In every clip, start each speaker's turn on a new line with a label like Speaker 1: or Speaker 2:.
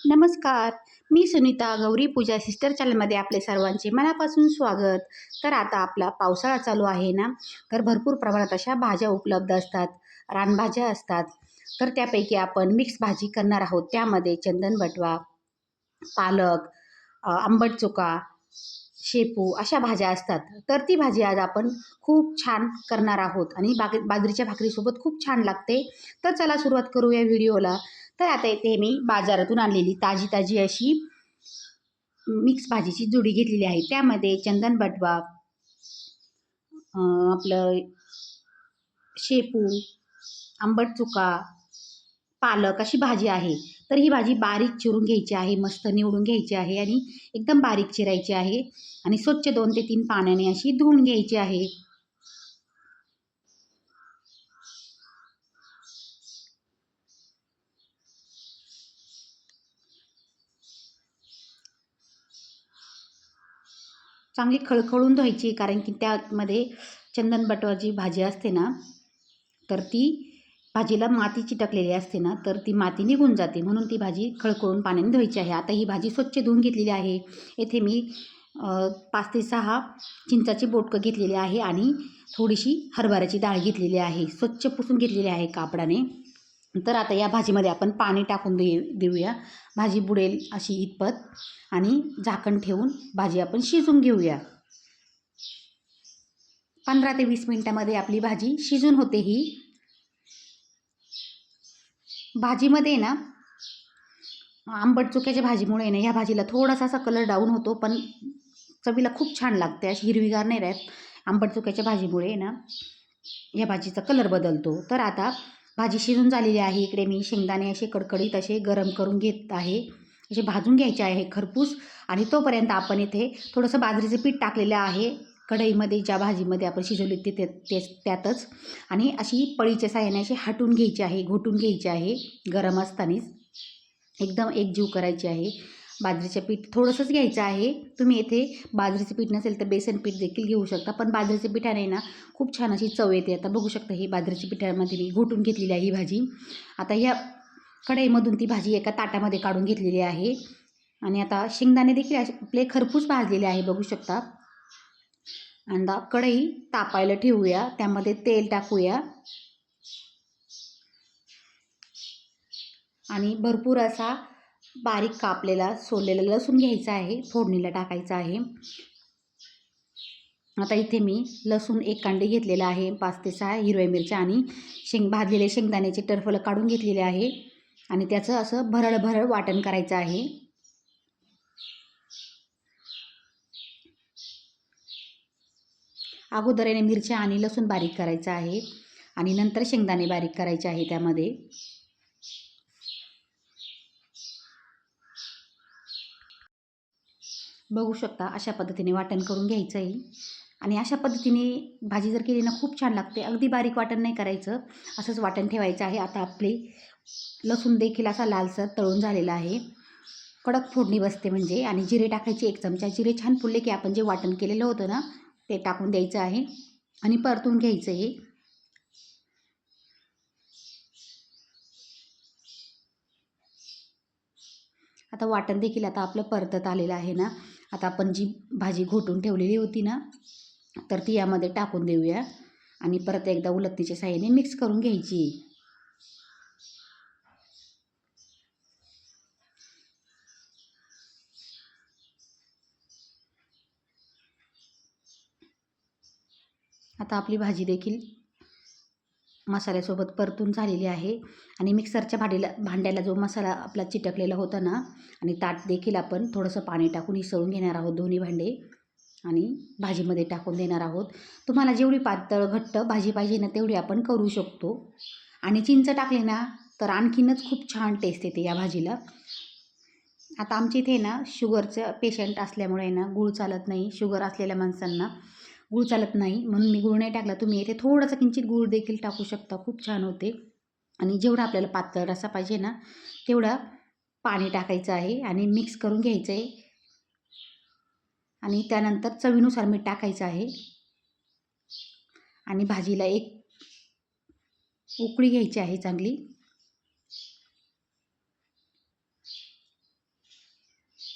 Speaker 1: नमस्कार. मी सुनीता गौरी पूजा सिस्टर चॅनलमध्ये आपले सर्वांचे मनापासून स्वागत. तर आता आपला पावसाळा चालू आहे ना तर भरपूर प्रमाणात अशा भाज्या उपलब्ध असतात रानभाज्या असतात. तर त्यापैकी आपण मिक्स भाजी करणार आहोत. त्यामध्ये चंदन बटवा पालक आंबट चुका शेपू अशा भाज्या असतात. तर ती भाजी आज आपण खूप छान करणार आहोत आणि बाग बाजरीच्या भाकरीसोबत खूप छान लागते. तर चला सुरुवात करूया व्हिडिओला. तर आता इथे मी बाजारातून आणलेली ताजी ताजी अशी मिक्स भाजीची जुडी घेतलेली आहे. त्यामध्ये चंदन बटवा आपलं शेपू आंबट चुका पालक अशी भाजी आहे. तर ही भाजी बारीक चिरून घ्यायची आहे मस्त निवडून घ्यायची आहे आणि एकदम बारीक चिरायची आहे. आणि स्वच्छ दोन ते तीन पाण्याने अशी धुवून घ्यायची आहे. चांगली खळखळून धुवायची कारण की त्यामध्ये चंदन बटवाची भाजी असते ना तर ती भाजीला माती चिटकलेली असते ना तर ती माती निघून जाते. म्हणून ती भाजी खळखळून पाण्याने धुवायची आहे. आता ही भाजी स्वच्छ धुवून घेतलेली आहे. येथे मी पाच ते सहा चिंचाची बोटकं घेतलेली आहे आणि थोडीशी हरभऱ्याची डाळ घेतलेली आहे. स्वच्छ पुसून घेतलेली आहे कापडाने. तर आता या भाजीमध्ये आपण पाणी टाकून दे देऊया. भाजी बुडेल अशी इतपत. आणि झाकण ठेवून भाजी आपण शिजून घेऊया. पंधरा ते वीस मिनटामध्ये आपली भाजी शिजून होते ही. भाजीमध्ये ना आंबट चुक्याच्या भाजीमुळे ना ह्या भाजीला थोडासा असा कलर डाऊन होतो पण चवीला खूप छान लागते. अशी हिरवीगार नाही राहत. आंबट चुक्याच्या भाजीमुळे ना या भाजीचा कलर बदलतो. तर आता भाजी शिजून झालेली आहे. इकडे मी शेंगदाणे असे कडकडीत असे गरम करून घेत आहे. असे भाजून घ्यायचे आहे खरपूस आणि तोपर्यंत आपण इथे थोडंसं बाजरीचं पीठ टाकलेलं आहे. कढईमध्ये ज्या भाजीमध्ये आपण शिजवली ते ते तेच त्यातच. आणि अशी पळीच्या साह्याने अशी हटून घ्यायची आहे घोटून घ्यायची आहे. गरम असतानाच. एकदम एकजीव करायची आहे. बाजरीचं पीठ थोडंसंच घ्यायचं आहे. तुम्ही येथे बाजरीचं पीठ नसेल तर बेसन पीठ देखील घेऊ शकता. पण बाजरीच्या पिठाने ना खूप छान अशी चव येते. आता बघू शकता ही बाजरीच्या पिठामध्ये मी घोटून घेतलेली आहे ही भाजी. आता ह्या कढईमधून ती भाजी एका ताटामध्ये काढून घेतलेली आहे. आणि आता शेंगदाणे देखील असे आपले खरपूस भाजलेले आहे बघू शकता. आणि आता कढई तापायला ठेवूया. त्यामध्ये तेल टाकूया. आणि भरपूर असा बारीक कापलेला सोललेला लसूण घ्यायचा आहे फोडणीला टाकायचा आहे. आता इथे मी लसूण एक कांडे घेतलेला आहे पाच ते सहा हिरव्या मिरच्या आणि शेंग भाजलेले शेंगदाण्याचे टरफलं काढून घेतलेले आहे. आणि त्याचं असं भरळ भरळ वाटण करायचं आहे. अगोदर याने मिरच्या आणि लसूण बारीक करायचं आहे आणि नंतर शेंगदाणे बारीक करायचे आहे त्यामध्ये. बघू शकता अशा पद्धतीने वाटण करून घ्यायचं आहे. आणि अशा पद्धतीने भाजी जर केली ना खूप छान लागते. अगदी बारीक वाटण नाही करायचं. असंच वाटण ठेवायचं आहे. आता आपली लसूण देखील असा लालसर तळून झालेला आहे. कडक फोडणी बसते म्हणजे. आणि जिरे टाकायचे एक चमचा. जिरे छान फुलले की आपण जे वाटण केलेलं होतं ना ते टाकून द्यायचं आहे. आणि परतून घ्यायचं आहे. आता वाटण देखील आता आपलं परतत आलेलं आहे ना. आता आपण जी भाजी घोटून ठेवलेली होती ना तर ती यामध्ये टाकून देऊया. आणि परत एकदा उलटणीच्या साह्याने मिक्स करून घ्यायची. आता आपली भाजी देखील मसाल्यासोबत परतून झालेली आहे. आणि मिक्सरच्या भांडीला भांड्याला जो मसाला आपला चिटकलेला होता ना आणि ताट देखील आपण थोडंसं पाणी टाकून हिसळून घेणार आहोत दोन्ही भांडे. आणि भाजीमध्ये टाकून देणार आहोत. तुम्हाला जेवढी पातळ घट्ट भाजी पाहिजे ना तेवढी आपण करू शकतो. आणि चिंच टाकले ना तर आणखीनच खूप छान टेस्ट येते या भाजीला. आता आमच्या इथे ना शुगरचं पेशंट असल्यामुळे ना गूळ चालत नाही. शुगर असलेल्या माणसांना गूळ चालत नाही. म्हणून मी गूळ नाही टाकला. तुम्ही येथे थोडंसं किंचित गूळ देखील टाकू शकता. खूप छान होते. आणि जेवढा आपल्याला पातळ रसा पाहिजे ना तेवढा पाणी टाकायचं आहे आणि मिक्स करून घ्यायचं आहे आणि त्यानंतर चवीनुसार मीठ टाकायचं आहे. आणि भाजीला एक उकळी घ्यायची आहे चांगली.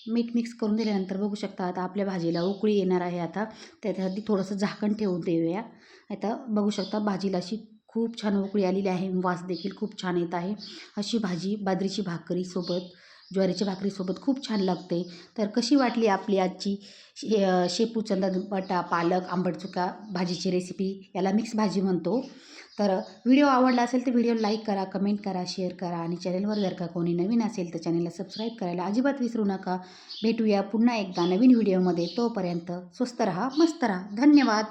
Speaker 1: मीठ मिक्स करून दिल्यानंतर बघू शकता आता आपल्या भाजीला उकळी येणार आहे आता. त्याच्यासाठी थोडंसं झाकण ठेवून देऊया. आता बघू शकता भाजीला अशी खूप छान उकळी आलेली आहे. वास देखील खूप छान येत आहे. अशी भाजी बाजरीची भाकरीसोबत ज्वारीच्या भाकरीसोबत खूप छान लागते. तर कशी वाटली आपली आजची शे शेपू चंदा बटा पालक आंबट चुका भाजीची रेसिपी याला मिक्स भाजी म्हणतो. तर व्हिडिओ आवडला असेल तर व्हिडिओ लाईक करा कमेंट करा शेअर करा आणि चॅनलवर जर का कोणी नवीन असेल तर चॅनलला सबस्क्राईब करायला अजिबात विसरू नका. भेटूया पुन्हा एकदा नवीन व्हिडिओमध्ये. तोपर्यंत स्वस्त रहा मस्त रहा. धन्यवाद.